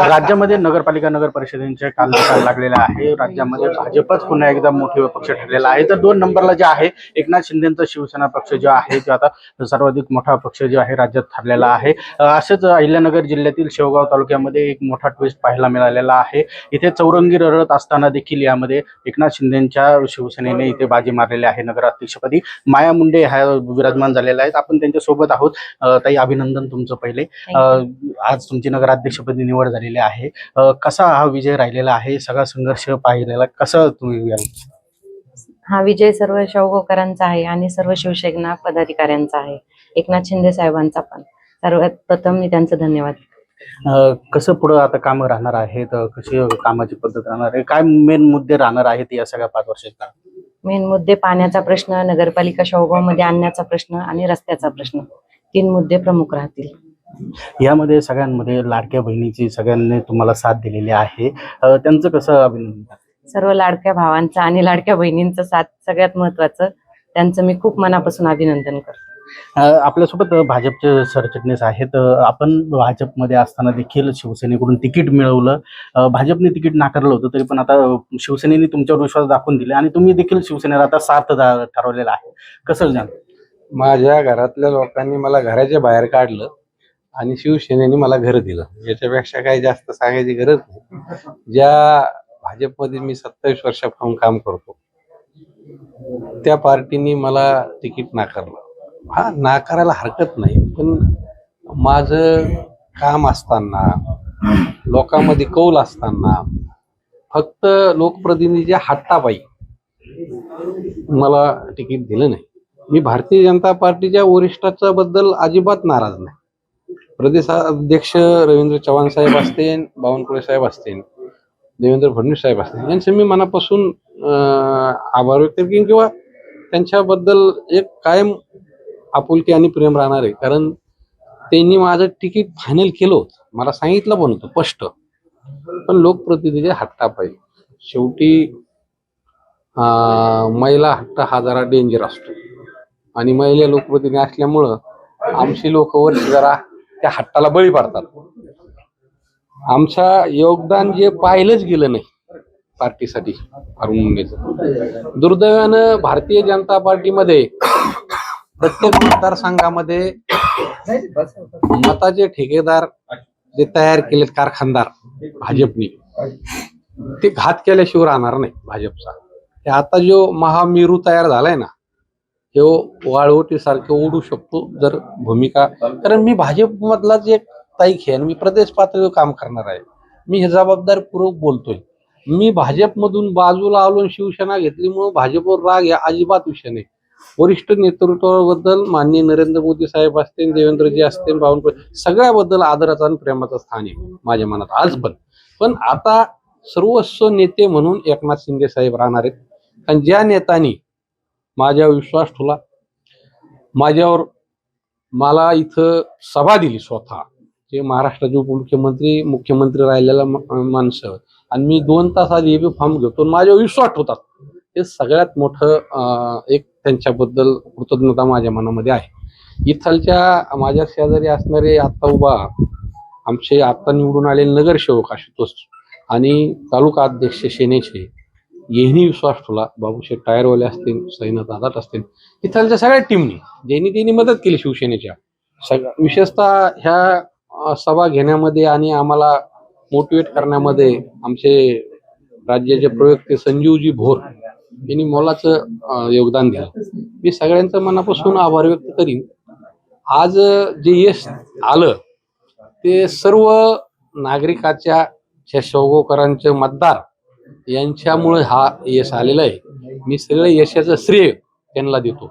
राज्यामध्ये नगरपालिका नगर परिषदेचे काल निकाल लागलेला आहे. राज्यामध्ये भाजपच पुन्हा एकदा मोठे पक्ष ठरलेला आहे. तर दोन नंबरला जे आहे एकनाथ शिंदेचा शिवसेना पक्ष जो आहे जो आता सर्वाधिक मोठा पक्ष जो आहे राज्यात ठरलेला आहे. असेच अहिल्यानगर जिल्ह्यातील शेवगाव तालुक्यामध्ये एक मोठा ट्विस्ट पाहायला मिळालेला आहे. इथे चौरंगी रडत असताना देखील यामध्ये एकनाथ शिंदेच्या शिवसेनेने इथे बाजी मारलेली आहे नगराध्यक्षपदी. माया मुंडे ह्या विराजमान झालेल्या आहेत आपण त्यांच्यासोबत आहोत ताई अभिनंदन तुमचं पहिले. आज तुमची नगराध्यक्षपदी निवड झालेली आहे. कसा हा विजय राहिलेला आहे? सगळा संघर्ष पाहिलेला कसं तुम्ही? हा विजय सर्व शाहूगावकरांचा आहे आणि सर्व शिवसेना पदाधिकाऱ्यांचा आहे. एकनाथ शिंदे साहेबांचा पण. सर्वात प्रथम मी त्यांचं धन्यवाद. कसं पुढं आता कामं राहणार आहेत? कशी कामाची पद्धत राहणार आहे? काय मेन मुद्दे राहणार आहेत या सगळ्या पाच वर्षात? मेन मुद्दे पाण्याचा प्रश्न नगरपालिका मध्ये आणण्याचा प्रश्न आणि रस्त्याचा प्रश्न. तीन मुद्दे प्रमुख राहतील. यामध्ये सगळ्यांमध्ये लाडक्या बहिणीची सगळ्यांनी तुम्हाला साथ दिलेली आहे. त्यांचं कसं अभिनंदन? सर्व लाडक्या भावांचं आणि लाडक्या बहिणींचं साथ सगळ्यात महत्वाचं त्यांचं मी खूप मनापासून अभिनंदन करतो. आपल्यासोबत भाजपचे सरचिटणीस आहेत. आपण भाजपमध्ये असताना देखील शिवसेनेकडून तिकीट मिळवलं. भाजपने तिकीट नाकारलं होतं तरी पण आता शिवसेनेने तुमच्यावर विश्वास दाखवून दिले आणि तुम्ही देखील शिवसेनेला आता साथ ठरवलेला आहे. कसं जाण माझ्या घरातल्या लोकांनी मला घराच्या बाहेर काढलं. आणि शिवसेनेने मला घर दिलं. याच्यापेक्षा काही जास्त सांगायची गरज नाही. ज्या भाजपमध्ये मी सत्तावीस वर्षापासून काम करतो त्या पार्टीने मला तिकीट नाकारलं. हा नाकारायला हरकत नाही पण माझं काम असताना लोकांमध्ये कौल असताना फक्त लोकप्रतिनिधीच्या हट्टाबाई मला तिकीट दिलं नाही. मी भारतीय जनता पार्टीच्या वरिष्ठाच्या बद्दल अजिबात नाराज नाही. प्रदेशाध्यक्ष रवींद्र चव्हाण साहेब असतील बावनकुळे साहेब असतील देवेंद्र फडणवीस साहेब असतील यांचे मी मनापासून आभार व्यक्त करेन किंवा त्यांच्याबद्दल एक कायम आपुलकी आणि प्रेम राहणार आहे. कारण त्यांनी माझं तिकीट फायनल केलं होतं. मला सांगितलं पण होतं स्पष्ट. पण लोकप्रतिनिधी हट्टा पाहिजे. शेवटी महिला हट्ट हा जरा डेंजर असतो. आणि महिला लोकप्रतिनिधी असल्यामुळं आमची लोक वर जरा त्या हट्टाला बळी पडतात. आमचा योगदान जे पाहिलंच गेलं नाही पार्टीसाठी अरुण मुंडेचं. दुर्दैवानं भारतीय जनता पार्टीमध्ये प्रत्येक मतदारसंघामध्ये मताचे ठेकेदार जे तयार केलेत कारखानदार भाजपनी ते घात केल्याशिवाय राहणार नाही भाजपचा. आता जो महामेरू तयार झालाय ना हे वाळवटीसारखं ओढू शकतो जर भूमिका. कारण मी भाजपमधलाच एक ताईक आहे आणि मी प्रदेश पातळीवर काम करणार आहे मी हे जबाबदारपूर्वक बोलतोय. मी भाजपमधून बाजूला आलो शिवसेना घेतलीमुळे भाजपवर राग या अजिबात विषय नाही. वरिष्ठ नेतृत्वाबद्दल माननीय नरेंद्र मोदी साहेब असतील देवेंद्रजी असतील बावनकुळे सगळ्याबद्दल आदराचा आणि प्रेमाचं स्थान आहे माझ्या मनात आज पण. पण आता सर्वस्व नेते म्हणून एकनाथ शिंदे साहेब राहणार आहेत. कारण ज्या नेत्यांनी माझ्यावर विश्वास ठेवला. माझ्यावर मला इथं सभा दिली स्वतः. जे महाराष्ट्राचे उपमुख्यमंत्री मुख्यमंत्री राहिलेला माणसं. आणि मी दोन तास आधी एबी फॉर्म घेतो आणि माझ्यावर विश्वास ठेवतात. हे सगळ्यात मोठं एक त्यांच्याबद्दल कृतज्ञता माझ्या मनामध्ये आहे. इथलच्या माझ्या शेजारी असणारे आता उभा आमचे आता निवडून आलेले नगरसेवक आशुतोष आणि तालुका अध्यक्ष सेनेचे यांनी विश्वास ठेवला बाबूशे टायरवाले असतील सैनाथ आदात असतील इथलच्या सगळ्या टीमनी ज्यांनी त्यांनी मदत केली शिवसेनेच्या. सग विशेषतः ह्या सभा घेण्यामध्ये आणि आम्हाला मोटिवेट करण्यामध्ये आमचे राज्याचे प्रवक्ते संजीवजी भोर यांनी मोलाचं योगदान दिलं. मी सगळ्यांचं मनापासून आभार व्यक्त करीन. आज जे यश आलं ते सर्व नागरिकाच्या ह्या मतदार यांच्यामुळे हा यश आलेला आहे. मी सगळं यशाचं श्रेय त्यांना देतो.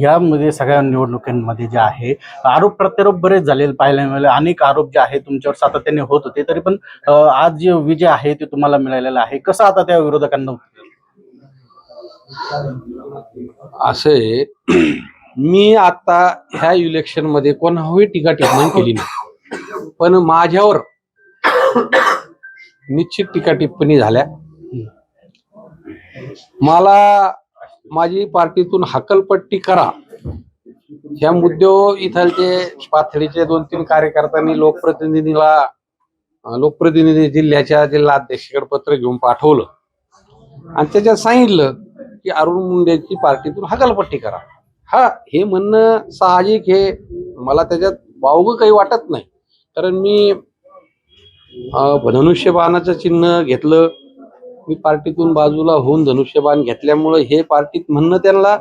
यामध्ये सगळ्या निवडणुकांमध्ये जे आहे आरोप प्रत्यारोप बरेच झालेले पाहायला मिळाले अनेक आरोप जे आहे तुमच्यावर सातत्याने होत होते तरी पण आज जे विजय आहे ते तुम्हाला मिळालेला आहे. कसं आता त्या विरोधकांना असे मी आता ह्या इलेक्शनमध्ये कोणाही टीका टिप्पणी केली नाही. पण माझ्यावर निश्चित टीका टिप्पणी झाल्या. मला माझी पार्टीतून हकलपट्टी करा. ह्या मुद्द्यावर इथलचे पाथडीचे दोन तीन कार्यकर्त्यांनी लोकप्रतिनिधीला लोकप्रतिनिधी जिल्ह्याच्या जिल्हाध्यक्षकडे पत्र घेऊन पाठवलं. आणि त्याच्यात सांगितलं की अरुण मुंडेची पार्टीतून हकालपट्टी करा. हा हे म्हणणं साहजिक हे मला त्याच्यात वावगं काही वाटत नाही. कारण मी धनुष्यबाणाचं चिन्ह घेतलं मी पार्टीतून बाजूला होऊन धनुष्यबाण घेतल्यामुळं हे पार्टीत म्हणणं त्यांना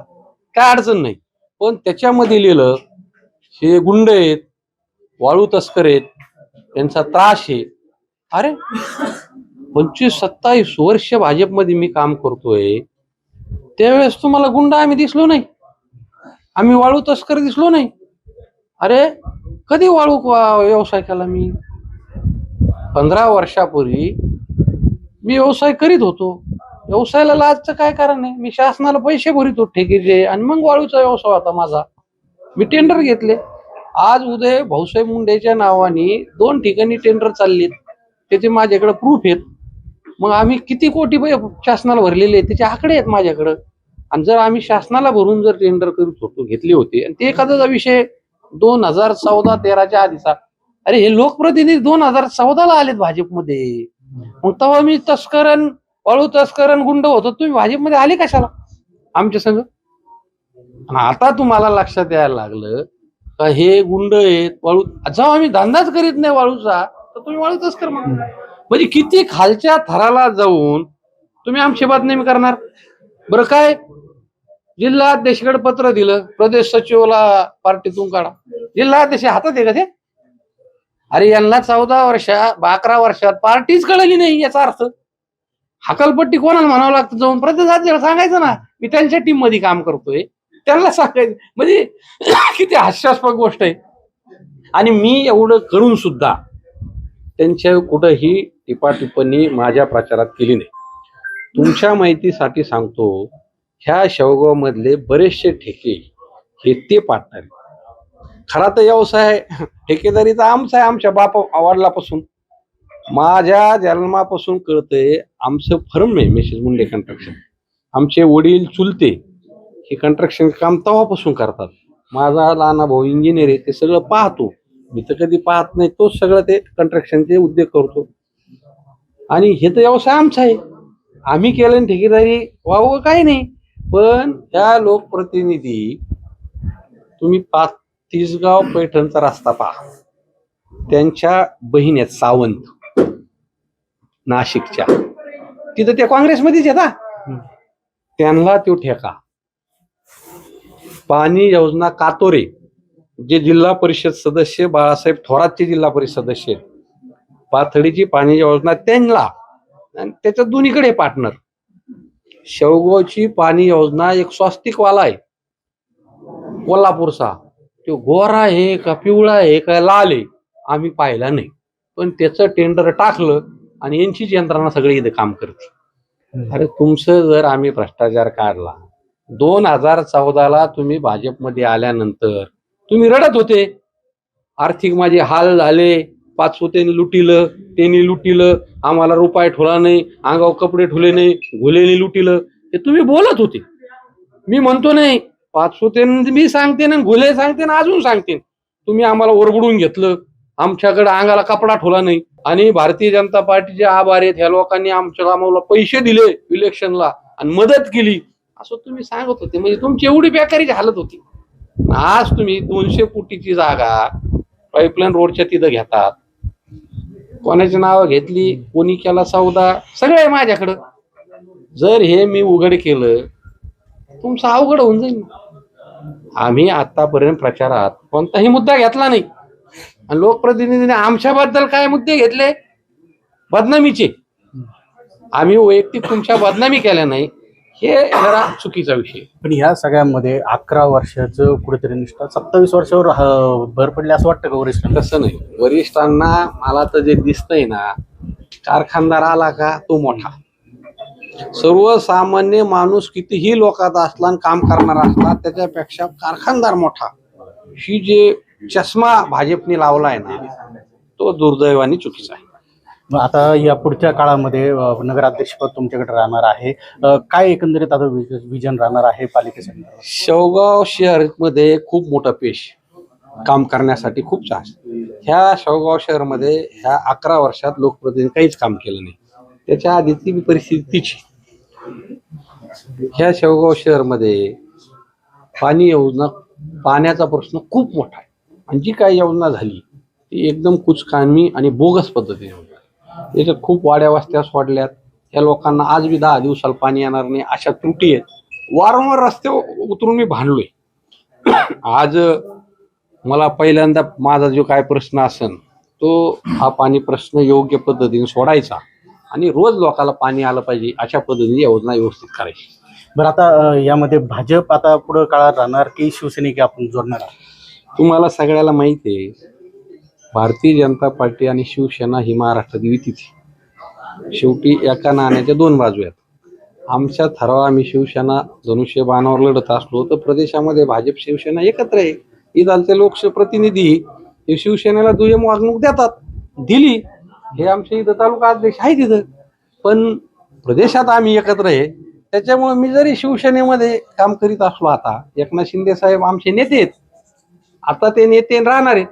काय अडचण नाही. पण त्याच्यामध्ये लिहिलं हे गुंड आहेत वाळू तस्कर आहेत त्यांचा त्रास आहे. अरे पंचवीस सत्तावीस वर्ष भाजपमध्ये मी काम करतोय त्यावेळेस तुम्हाला गुंड आम्ही दिसलो नाही. आम्ही वाळू तस्कर दिसलो नाही. अरे कधी वाळू वा- व्यवसाय केला मी? पंधरा वर्षापूर्वी मी व्यवसाय करीत होतो. व्यवसायाला लाजचं काय कारण आहे? मी शासनाला पैसे भरितो ठेकीचे आणि मग वाळूचा व्यवसाय होता माझा. मी टेंडर घेतले. आज उदय भाऊसाहेब मुंडेच्या नावाने दोन ठिकाणी टेंडर चाललेत. त्याचे माझ्याकडे प्रूफ आहेत. मग आम्ही किती कोटी पै- शासनाला भरलेले आहेत? त्याचे आकडे आहेत माझ्याकडं. आणि जर आम्ही शासनाला भरून जर टेंडर करत होतो घेतले होते आणि ते एखादा विषय दोन हजार चौदा तेराच्या आधीचा. अरे हे लोकप्रतिनिधी दोन हजार चौदाला आलेत भाजपमध्ये. मग तेव्हा मी तस्करण वाळू तस्करण गुंड होतो. तुम्ही भाजपमध्ये आले कशाला? आमच्या संग? आता तुम्हाला लक्षात यायला लागलं का हे गुंड आहेत वाळू जेव्हा आम्ही धंदाच करीत नाही वाळूचा तर तुम्ही वाळू तस्कर मग म्हणजे किती खालच्या थराला जाऊन तुम्ही आमची बातमी करणार? बरं काय? जिल्हा अध्यक्षकडे पत्र दिलं. प्रदेश सचिवला पार्टीतून काढा. जिल्हा अध्यक्ष हातात आहे का ते? अरे यांना चौदा वर्षा अकरा वर्षात पार्टीच कळली नाही याचा अर्थ. हकलपट्टी कोणाला म्हणावं लागतं? जाऊन प्रतिसाद सांगायचं ना. मी त्यांच्या टीममध्ये काम करतोय. त्यांना सांगायचं. म्हणजे किती हास्यास्पद गोष्ट आहे. आणि मी एवढं करून सुद्धा त्यांच्या कुठंही टिपाटिप्पणी माझ्या प्रचारात केली नाही. तुमच्या माहितीसाठी सांगतो ह्या शेवगावमधले बरेचसे ठेके हे ते पार्टनर खरा तर व्यवसाय आहे. ठेकेदारीचा आमचा आहे आमच्या बाप आवडलापासून माझ्या जन्मापासून कळतंय आमचं फर्म आहे मिसेस मुंडे कंस्ट्रक्शन आमचे वडील चुलते हे कंट्रक्शन काम तवापासून करतात. माझा लहाना भाऊ इंजिनियर आहे ते सगळं पाहतो. मी तर कधी पाहत नाही तोच सगळं ते कंट्रक्शनचे उद्योग करतो. आणि हे तर व्यवसाय आमचा आहे. आम्ही केलं ठेकेदारी व्हावं काही नाही. पण त्या लोकप्रतिनिधी तुम्ही पाच तिसगाव पैठणचा रस्ता पहा. त्यांच्या बहीण आहेत सावंत नाशिकच्या. तिथं त्या काँग्रेसमध्येच हा. त्यांना तो ठेका. पाणी योजना कातोरे जे जिल्हा परिषद सदस्य बाळासाहेब थोरातचे जिल्हा परिषद सदस्य पाथडीची पाणी योजना त्यांना आणि त्याच्या दोन्हीकडे पार्टनर शेवगावची पाणी योजना एक स्वास्तिकवाला आहे. कोल्हापूरचा. तो गोरा आहे का पिवळा आहे का लाल आहे आम्ही पाहिला नाही. पण त्याचं टेंडर टाकलं आणि यांचीच यंत्रणा सगळी इथे काम करते. अरे तुमचं जर आम्ही भ्रष्टाचार काढला दोन हजार चौदाला तुम्ही भाजपमध्ये आल्यानंतर तुम्ही रडत होते. आर्थिक माझे हाल झाले पाच त्यांनी लुटिलं त्यांनी लुटिलं आम्हाला रुपये ठोला नाही अंगावर कपडे ठुले नाही घुलेने लुटिलं. हे तुम्ही बोलत होते. मी म्हणतो नाही पाच मी सांगते ना घुले सांगते ना अजून सांगते तुम्ही आम्हाला ओरबडून घेतलं. आमच्याकडे अंगाला कपडा ठोला नाही. आणि भारतीय जनता पार्टीचे आभार आहेत. ह्या लोकांनी आमच्या आम्हाला पैसे दिले इलेक्शनला आणि मदत केली. असं तुम्ही सांगत होते. म्हणजे तुमची एवढी बेकारीची हालत होती. आज तुम्ही दोनशे कोटीची जागा पाईपलाईन रोडच्या तिथं घेतात. कोणाची नावं घेतली कोणी केला सौदा सगळं आहे माझ्याकडं. जर हे मी उघड केलं तुमचं अवघड होऊन जाईल आम्ही आतापर्यंत प्रचारात कोणताही मुद्दा घेतला नाही. आणि लोकप्रतिनिधीने आमच्याबद्दल काय मुद्दे घेतले? बदनामीचे. आम्ही वैयक्तिक तुमच्या बदनामी केल्या नाही. हे जरा चुकीचा विषय. पण ह्या सगळ्यामध्ये अकरा वर्षाचं कुठेतरी निष्ठा सत्तावीस वर्षावर भर पडली असं वाटतं का वरिष्ठ तसं नाही. वरिष्ठांना मला तर जे दिसतंय ना कारखानदार आला का तो मोठा. सर्वसामान्य माणूस कितीही लोकात असला आणि काम करणारा असला त्याच्यापेक्षा कारखानदार मोठा. ही जे चष्मा भाजपने लावलाय ना तो दुर्दैवाने चुकीचा आहे. मग आता या पुढच्या काळामध्ये नगराध्यक्षपद तुमच्याकडे राहणार आहे. काय एकंदरीत आता विज- विजन राहणार आहे पालिकेसाठी शेवगाव शहरमध्ये खूप मोठं पेश काम करण्यासाठी खूप चान्स. ह्या शेवगाव शहरमध्ये ह्या अकरा वर्षात लोकप्रतिनिधी काहीच काम केलं नाही. त्याच्या आधीची परिस्थिती तिची ह्या शेवगाव शहरमध्ये पाणी योजना पाण्याचा प्रश्न खूप मोठा आहे. आणि जी काय योजना झाली ती एकदम कुचकामी आणि बोगस पद्धतीने होती त्याच्यात खूप वाड्या वस्त्या सोडल्यात. या लोकांना आज बी दहा दिवसाला पाणी येणार नाही अशा त्रुटी आहेत. वारंवार रस्ते उतरून मी भांडलोय. आज मला पहिल्यांदा माझा जो काय प्रश्न असेल तो हा पाणी प्रश्न योग्य पद्धतीने सोडायचा. आणि रोज लोकांना पाणी आलं पाहिजे अशा पद्धतीने योजना व्यवस्थित करायची बरं आता यामध्ये भाजप आता पुढे काळात राहणार की शिवसैनिक आपण जोडणार आहात? तुम्हाला सगळ्याला माहिती आहे भारतीय जनता पार्टी आणि शिवसेना ही महाराष्ट्रात युतीच. शेवटी एका नाण्याच्या दोन बाजू आहेत आमच्या ठराव आम्ही शिवसेना धनुष्यबाणावर लढत असलो तर प्रदेशामध्ये भाजप शिवसेना एकत्र आहे इथालचे लोकप्रतिनिधी हे शिवसेनेला दुय्यम वागणूक देतात दिली हे आमचे इथं तालुका अध्यक्ष आहे तिथं पण प्रदेशात आम्ही एकत्र आहे. त्याच्यामुळे मी जरी शिवसेनेमध्ये काम करीत असलो आता एकनाथ शिंदे साहेब आमचे नेते आहेत. आता ते नेते राहणार आहेत.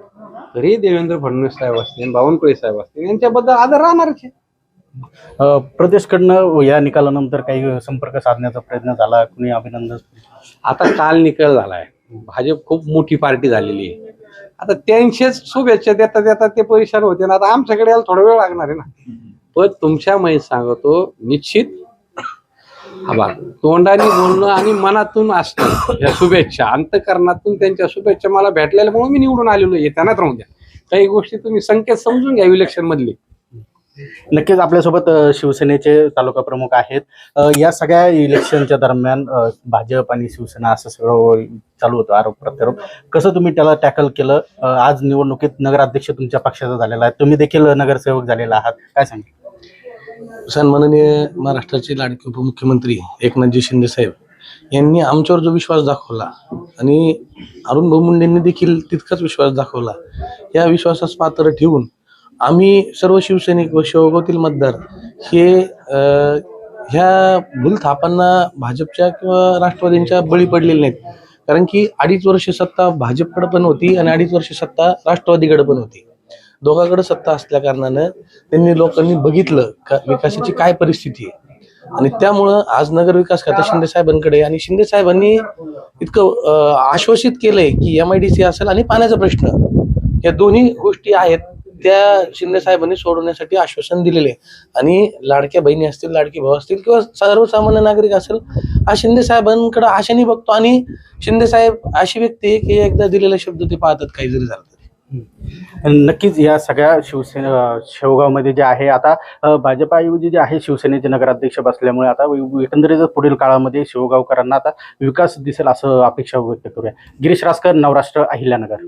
तरी देवेंद्र फडणवीस साहेब असतील बावनकुळे साहेब असतील यांच्याबद्दल आदर राहणारच आहे. अं, प्रदेशकडनं या निकालानंतर काही संपर्क साधण्याचा प्रयत्न झाला कुणी अभिनंदन? आता काल निकाल झालाय. भाजप खूप मोठी पार्टी झालेली आहे. आता त्यांचेच शुभेच्छा देता देता ते परेशान होते ना. आता आमच्याकडे यायला थोडा वेळ लागणार आहे ना. पण तुमच्या माहीत सांगतो निश्चित हा तोंडाने बोलणं आणि मनातून असणं या शुभेच्छा अंतकरणातून त्यांच्या शुभेच्छा मला भेटलेल्यामुळे मी निवडून आलेलो आहे. त्यांनाच राहून द्या. काही गोष्टी तुम्ही संकेत समजून घ्या इलेक्शन मधले. नक्कीच आपल्यासोबत शिवसेनेचे तालुका प्रमुख आहेत. या सगळ्या इलेक्शनच्या दरम्यान भाजप आणि शिवसेना असं सगळं चालू होतं आरोप प्रत्यारोप. कसं तुम्ही त्याला टॅकल केलं? आज निवडणुकीत नगराध्यक्ष तुमच्या पक्षाचा झालेला आहे. तुम्ही देखील नगरसेवक झालेला आहात. काय सांगितलं सन्माननीय महाराष्ट्राचे लाडके उपमुख्यमंत्री एकनाथजी शिंदे साहेब यांनी आमच्यावर जो विश्वास दाखवला आणि अरुण भाऊ मुंडेंनी देखील तितकाच विश्वास दाखवला. या विश्वासास पात्र ठेवून आम्ही सर्व शिवसैनिक व शेवगावतील मतदार हे ह्या भूलथापांना भाजपच्या किंवा राष्ट्रवादींच्या बळी पडलेले नाहीत. कारण की अडीच वर्ष सत्ता भाजपकडे पण होती आणि अडीच वर्ष सत्ता राष्ट्रवादीकडे पण होती. दोघांकडे सत्ता असल्या कारणानं त्यांनी लोकांनी बघितलं का विकासाची काय परिस्थिती आहे. आणि त्यामुळं आज नगर विकास खातं शिंदे साहेबांकडे आणि शिंदे साहेबांनी इतकं आश्वासित केलंय की एम आय डी सी असेल आणि पाण्याचा प्रश्न. या दोन्ही गोष्टी आहेत. त्या शिंदे साहेबांनी सोडवण्यासाठी आश्वासन दिलेले आहे. आणि लाडक्या बहिणी असतील लाडकी भाऊ असतील किंवा सर्वसामान्य नागरिक असेल हा शिंदे साहेबांकडे आशाने बघतो. आणि शिंदे साहेब अशी व्यक्ती आहे की एकदा दिलेले शब्द ते पाहतात काही जरी झालं नक्कीच या सगळ्या शिवसेना शेवगावमध्ये जे आहे आता भाजपाऐवजी जे आहे शिवसेनेचे नगराध्यक्ष बसल्यामुळे आता एकंदरीत पुढील काळामध्ये शिवगावकरांना आता विकास दिसेल असं अपेक्षा व्यक्त करूया. गिरीश रासकर नवराष्ट्र अहिल्यानगर.